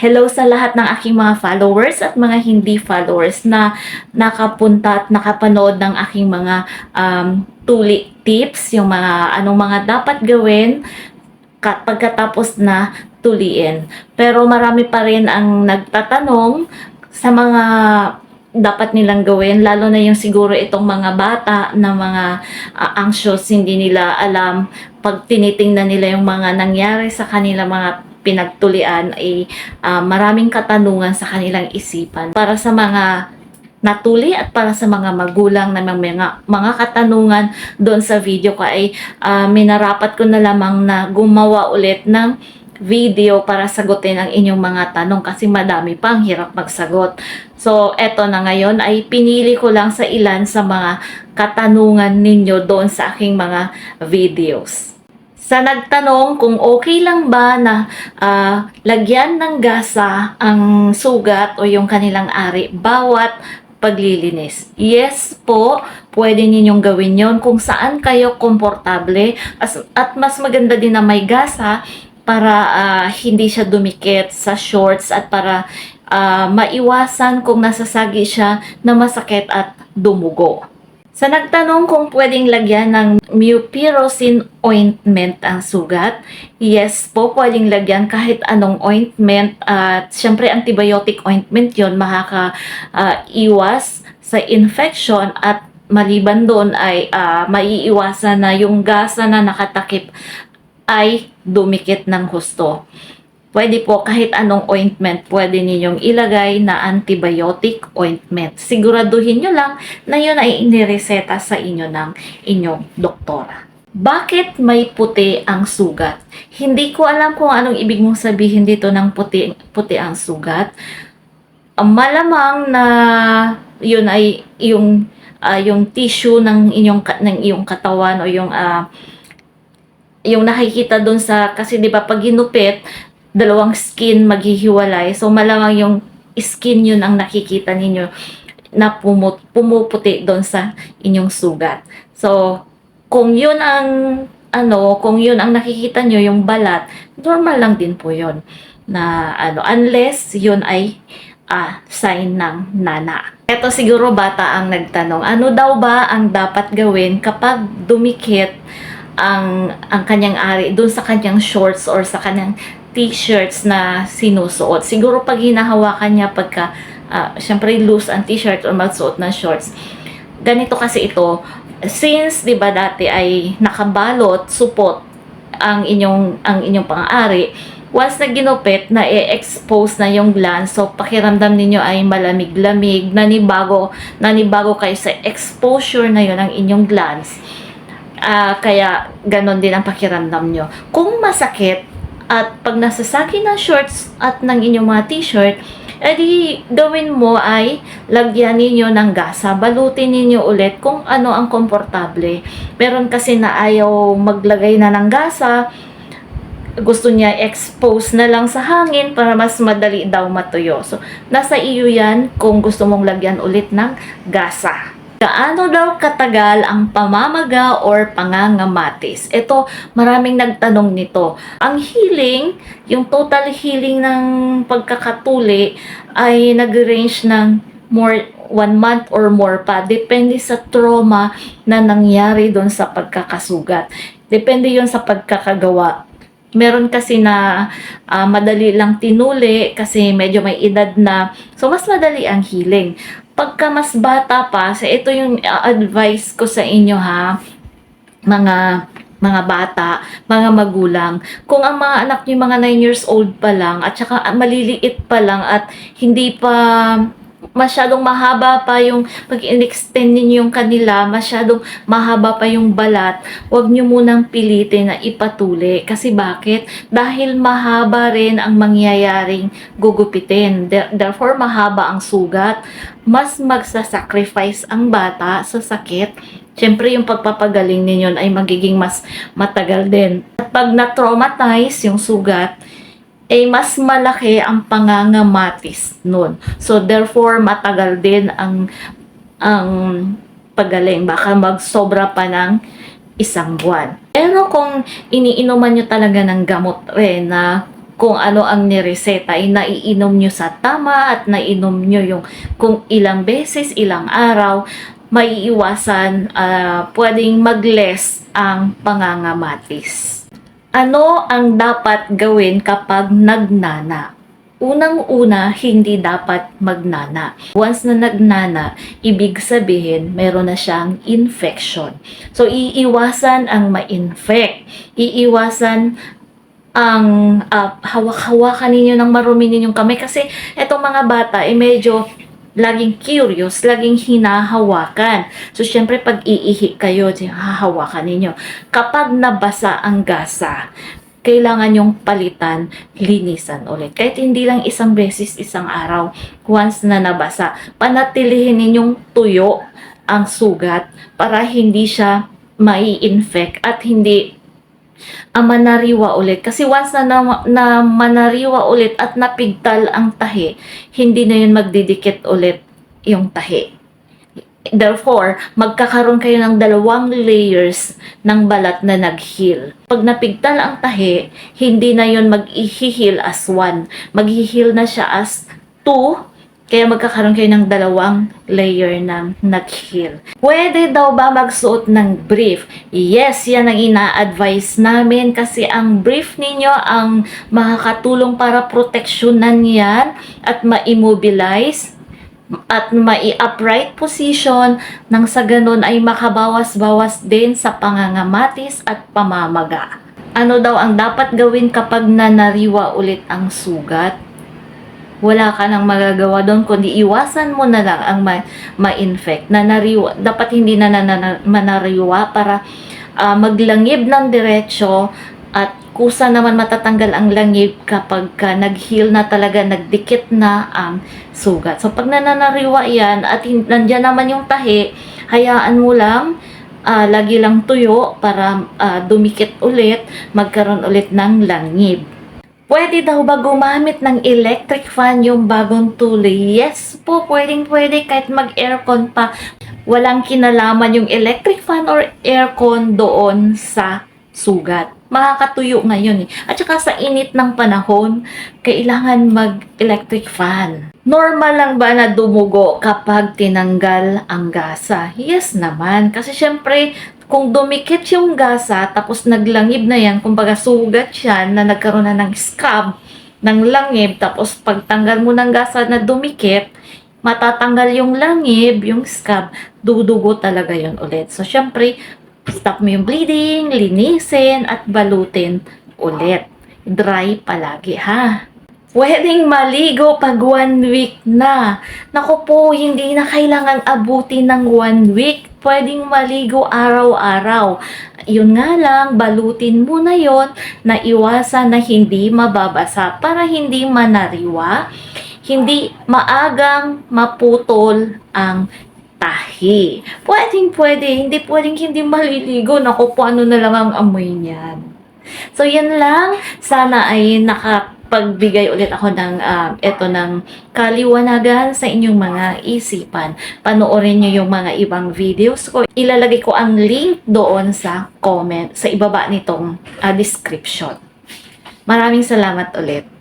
Hello sa lahat ng aking mga followers at mga hindi followers na nakapunta at nakapanood ng aking mga um, tuli tips, yung mga anong mga dapat gawin ka- pagkatapos na tuliin. Pero marami pa rin ang nagtatanong sa mga dapat nilang gawin, lalo na yung siguro itong mga bata na mga ah, anxious, hindi nila alam pag tinitingnan nila yung mga nangyari sa kanila mga pinagtulian ay ah, maraming katanungan sa kanilang isipan para sa mga natuli at para sa mga magulang na mga, mga katanungan doon sa video ko ay ah, minarapat ko na lamang na gumawa ulit ng video para sagutin ang inyong mga tanong kasi madami pa ang hirap magsagot. So, eto na ngayon ay pinili ko lang sa ilan sa mga katanungan ninyo doon sa aking mga videos. Sa nagtanong kung okay lang ba na ah, lagyan ng gasa ang sugat o yung kanilang ari bawat paglilinis. Yes po, pwede ninyong gawin yon kung saan kayo komportable as, at mas maganda din na may gasa para ah, hindi siya dumikit sa shorts at para ah, maiwasan kung nasasagi siya na masakit at dumugo. Sa nagtanong kung pwedeng lagyan ng mupirocin ointment ang sugat, yes po, pwedeng lagyan kahit anong ointment at syempre antibiotic ointment yon makaka-iwas sa infection at maliban doon ay ah, maiiwasan na yung gasa na nakatakip ay dumikit ng husto. Pwede po kahit anong ointment pwede ninyong ilagay na antibiotic ointment. Siguraduhin nyo lang na yun ay inireseta sa inyo ng inyong doktora. Bakit may puti ang sugat? Hindi ko alam kung anong ibig mong sabihin dito ng puti, puti ang sugat. Ang malamang na yun ay yung ah, yung tissue ng inyong ng iyong katawan o yung ah, yung nakikita doon sa kasi 'di ba pag ginupit dalawang skin maghihiwalay so malamang yung skin yun ang nakikita ninyo na pumut, pumuputi doon sa inyong sugat so kung yun ang ano kung yun ang nakikita nyo yung balat normal lang din po yun na ano unless yun ay ah, sign ng nana. Ito siguro bata ang nagtanong, ano daw ba ang dapat gawin kapag dumikit ang ang kanyang ari doon sa kanyang shorts or sa kanyang t-shirts na sinusuot. Siguro pag hinahawakan niya pagka ah, syempre loose ang t-shirt or magsuot ng shorts. Ganito kasi ito, since 'di ba dati ay nakabalot, supot ang inyong ang inyong pang-ari, once na ginupit na i-expose na yung glands, so pakiramdam ninyo ay malamig-lamig, nanibago, nanibago kayo sa exposure na yun ng inyong glands. Ah, kaya ganon din ang pakiramdam nyo. Kung masakit at pag nasasaki ng shorts at ng inyong mga t-shirt, edi gawin mo ay lagyan ninyo ng gasa. Balutin ninyo ulit kung ano ang komportable. Meron kasi na ayaw maglagay na ng gasa, gusto niya expose na lang sa hangin para mas madali daw matuyo. So, nasa iyo yan kung gusto mong lagyan ulit ng gasa. Gaano daw katagal ang pamamaga or pangangamatis? Ito, maraming nagtanong nito. Ang healing, yung total healing ng pagkakatuli ay nag-range ng more one month or more pa. Depende sa trauma na nangyari doon sa pagkakasugat. Depende yon sa pagkakagawa meron kasi na ah, madali lang tinuli kasi medyo may edad na. So, mas madali ang healing. Pagka mas bata pa, so ito yung ah, advice ko sa inyo ha, mga mga bata, mga magulang. Kung ang mga anak niyo mga 9 years old pa lang at saka maliliit pa lang at hindi pa masyadong mahaba pa yung pag in-extend ninyo yung kanila, masyadong mahaba pa yung balat, huwag nyo munang pilitin na ipatuli. Kasi bakit? Dahil mahaba rin ang mangyayaring gugupitin. There- Therefore, mahaba ang sugat. Mas magsasacrifice ang bata sa sakit. Siyempre, yung pagpapagaling ninyo ay magiging mas matagal din. At pag na-traumatize yung sugat, eh mas malaki ang pangangamatis nun. So therefore matagal din ang ang pagaling. Baka magsobra pa ng isang buwan. Pero kung iniinuman nyo talaga ng gamot rin na kung ano ang nireseta ay naiinom nyo sa tama at nainom nyo yung kung ilang beses, ilang araw, maiiwasan, ah, pwedeng mag-less ang pangangamatis. Ano ang dapat gawin kapag nagnana? Unang-una, hindi dapat magnana. Once na nagnana, ibig sabihin, meron na siyang infection. So, iiwasan ang ma-infect. Iiwasan ang ah, hawak-hawakan ninyo ng marumi ninyong kamay kasi etong mga bata ay medyo laging curious, laging hinahawakan. So, syempre, pag iihi kayo, hahawakan ninyo. Kapag nabasa ang gasa, kailangan yung palitan, linisan ulit. Kahit hindi lang isang beses, isang araw, once na nabasa, panatilihin ninyong tuyo ang sugat para hindi siya mai-infect at hindi ang manariwa ulit. Kasi once na, na, na manariwa ulit at napigtal ang tahi, hindi na yun magdidikit ulit yung tahi. Therefore, magkakaroon kayo ng dalawang layers ng balat na nag-heal. Pag napigtal ang tahi, hindi na yun mag-heal as one. Mag-heal na siya as two kaya magkakaroon kayo ng dalawang layer ng nag-heal. Pwede daw ba magsuot ng brief? Yes, yan ang ina-advise namin kasi ang brief ninyo ang makakatulong para proteksyonan yan at ma-immobilize at mai-upright position nang sa ganun ay makabawas-bawas din sa pangangamatis at pamamaga. Ano daw ang dapat gawin kapag nanariwa ulit ang sugat? Wala ka nang magagawa doon kundi iwasan mo na lang ang ma- ma-infect na nariwa dapat hindi na, na, na- manariwa para ah, maglangib ng diretsyo at kusa naman matatanggal ang langib kapag ka nag-heal na talaga, nagdikit na ang sugat. So, pag nananariwa yan at nandyan naman yung tahi, hayaan mo lang, ah, lagi lang tuyo para ah, dumikit ulit, magkaroon ulit ng langib. Pwede daw ba gumamit ng electric fan yung bagong tuli? Yes po, pwedeng pwede kahit mag-aircon pa. Walang kinalaman yung electric fan or aircon doon sa sugat. Makakatuyo ngayon eh. At saka sa init ng panahon, kailangan mag-electric fan. Normal lang ba na dumugo kapag tinanggal ang gasa? Yes naman. Kasi syempre, kung dumikit yung gasa, tapos naglangib na yan, kumbaga sugat yan na nagkaroon na ng scab, ng langib, tapos pagtanggal mo ng gasa na dumikit, matatanggal yung langib, yung scab, dudugo talaga yon ulit. So, syempre, stop mo yung bleeding, linisin, at balutin ulit. Dry palagi, ha? Pwedeng maligo pag one week na. Naku po, hindi na kailangan abuti ng one week. Pwedeng maligo araw-araw. Yun nga lang, balutin mo na yon na iwasan na hindi mababasa para hindi manariwa, hindi maagang maputol ang tahi. Pwedeng pwede, hindi pwedeng hindi maliligo. Naku po, ano na lang ang amoy niyan. So, yan lang. Sana ay nakapagbigay ulit ako ng um, ito ng kaliwanagan sa inyong mga isipan. Panoorin nyo yung mga ibang videos ko. Ilalagay ko ang link doon sa comment, sa ibaba nitong ah, description. Maraming salamat ulit.